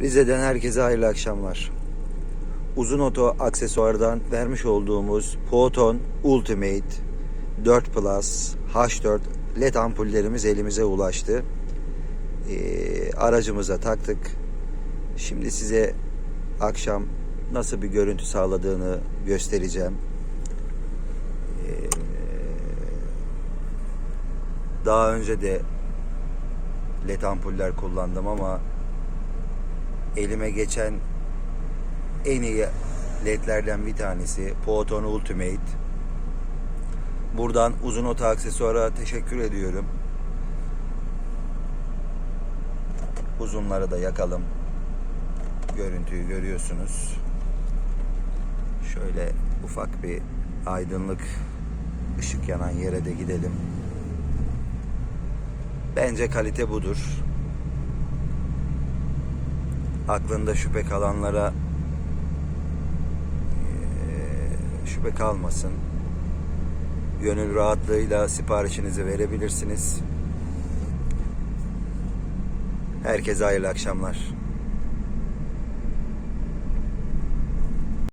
Rize'den herkese hayırlı akşamlar. Uzun oto aksesuardan vermiş olduğumuz Poton Ultimate 4 Plus H4 LED ampullerimiz elimize ulaştı. Ee, aracımıza taktık. Şimdi size akşam nasıl bir görüntü sağladığını göstereceğim. Ee, daha önce de led ampuller kullandım ama elime geçen en iyi ledlerden bir tanesi Photon Ultimate. Buradan uzun ota aksesuara teşekkür ediyorum. Uzunları da yakalım. Görüntüyü görüyorsunuz. Şöyle ufak bir aydınlık ışık yanan yere de gidelim. Bence kalite budur. Aklında şüphe kalanlara şüphe kalmasın. Gönül rahatlığıyla siparişinizi verebilirsiniz. Herkese hayırlı akşamlar.